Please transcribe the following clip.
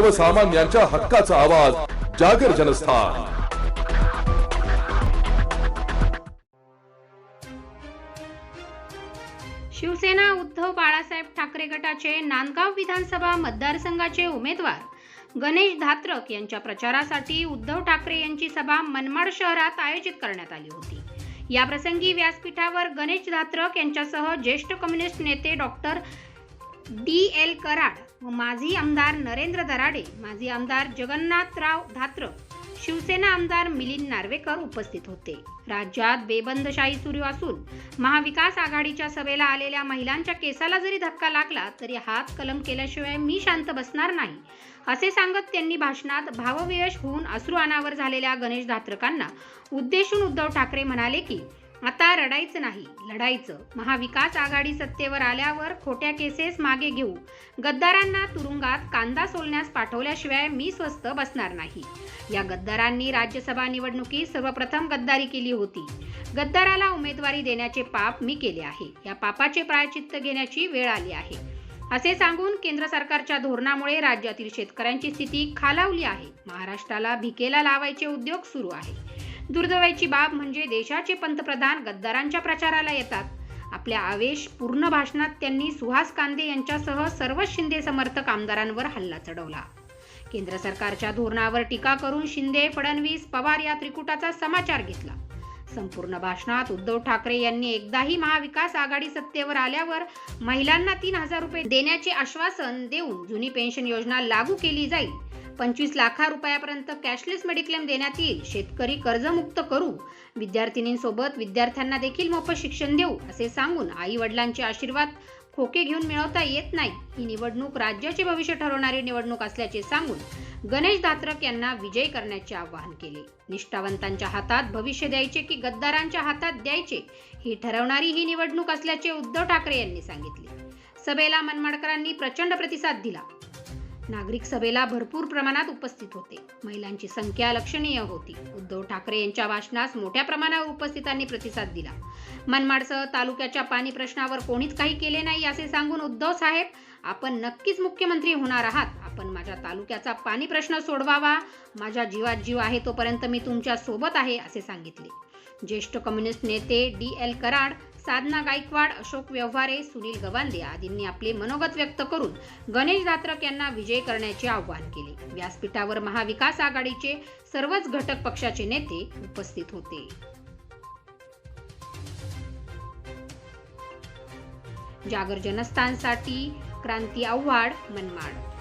सर्वसामान्यांच्या हक्काचा आवाज जागर जनस्थान. शिवसेना उद्धव बाळासाहेब ठाकरे गटाचे नांदगाव विधानसभा मतदारसंघाचे उमेदवार गणेश धात्रक यांच्या प्रचारासाठी उद्धव ठाकरे यांची सभा मनमाड शहरात आयोजित करण्यात आली होती. या प्रसंगी व्यासपीठावर गणेश धात्रक यांच्यासह ज्येष्ठ कम्युनिस्ट नेते डॉक्टर डी एल कराड व माजी आमदार नरेंद्र दराडे माजी आमदार जगन्नाथराव धात्र शिवसेना आमदार मिलिंद नार्वेकर उपस्थित होते. राज्यात बेबंदशाही सुरू असून महाविकास आघाडीच्या सभेला आलेल्या महिलांच्या केसाला जरी धक्का लागला तरी हात कलम केल्याशिवाय मी शांत बसणार नाही असे सांगत त्यांनी भाषणात भाववियश होऊन अश्रू अनावर झालेल्या गणेश धात्रकांना उद्देशून उद्धव ठाकरे म्हणाले की आता रडायचं नाही लढायचं. महाविकास आघाडी सत्तेवर आल्यावर खोट्या केसेस मागे घेऊ. गद्दारांना तुरुंगात कांदा सोलण्यास पाठवल्याशिवाय मी स्वस्त बसणार नाही. या गद्दारांनी राज्यसभा निवडणुकीत सर्वप्रथम गद्दारी केली होती. गद्दाराला उमेदवारी देण्याचे पाप मी केले आहे. या पापाचे प्रायचित्त घेण्याची वेळ आली आहे. असे सांगून केंद्र सरकारच्या धोरणामुळे राज्यातील शेतकऱ्यांची स्थिती खालावली आहे. महाराष्ट्राला भिकेला लावायचे उद्योग सुरू आहे. दुर्दैवाची बाब म्हणजे देशाचे पंतप्रधान गद्दारांच्या प्रचाराला येतात. आपल्या आवेश पूर्ण भाषणात त्यांनी सुहास कांदे यांच्यासह सर्व शिंदे समर्थक आमदारांवर हल्ला चढवला. केंद्र सरकारच्या धोरणावर टीका करून शिंदे फडणवीस पवार या त्रिकुटाचा समाचार घेतला. संपूर्ण भाषणात उद्धव ठाकरे यांनी एकदाही महाविकास आघाडी सत्तेवर आल्यावर महिलांना तीन हजार रुपये देण्याचे आश्वासन देऊन जुनी पेन्शन योजना लागू केली जाईल. पंचवीस लाखा रुपयापर्यंत कॅशलेस मेडिक्लेम देण्यात येईल. शेतकरी कर्जमुक्त करू. विद्यार्थिनींसोबत विद्यार्थ्यांना देखील मोफत शिक्षण देऊ असे सांगून आई वडिलांचे आशीर्वाद खोके घेऊन मिळवता येत नाही. ही निवडणूक राज्याचे भविष्य ठरवणारी निवडणूक असल्याचे सांगून गणेश दात्रक यांना विजय करण्याचे आवाहन केले. निष्ठावंतांच्या हातात भविष्य द्यायचे की गद्दारांच्या हातात द्यायचे ही ठरवणारी ही निवडणूक असल्याचे उद्धव ठाकरे यांनी सांगितले. सभेला मनमाडकरांनी प्रचंड प्रतिसाद दिला. नागरिक सभेला भरपूर प्रमाणात उपस्थित होते. महिलांची संख्या लक्षणीय होती. उद्धव ठाकरे यांच्या भाषणास मोठ्या प्रमाणावर उपस्थितांनी प्रतिसाद दिला. मनमाडसह तालुक्याच्या पाणी प्रश्नावर कोणीच काही केले नाही असे सांगून उद्धव साहेब आपण नक्कीच मुख्यमंत्री होणार आहात. आपण माझ्या तालुक्याचा पाणी प्रश्न सोडवावा. माझ्या जीवात जीव आहे तोपर्यंत मी तुमच्यासोबत आहे असे सांगितले. ज्येष्ठ कम्युनिस्ट नेते डी एल कराड साधना गायकवाड अशोक व्यवहारे सुनील गवांदे आदींनी आपले मनोगत व्यक्त करून गणेश दात्रक यांना विजय करण्याचे आवाहन केले. व्यासपीठावर महाविकास आघाडीचे सर्वच घटक पक्षाचे नेते उपस्थित होते. जागर जनस्थानसाठी क्रांती आव्हाड मनमाड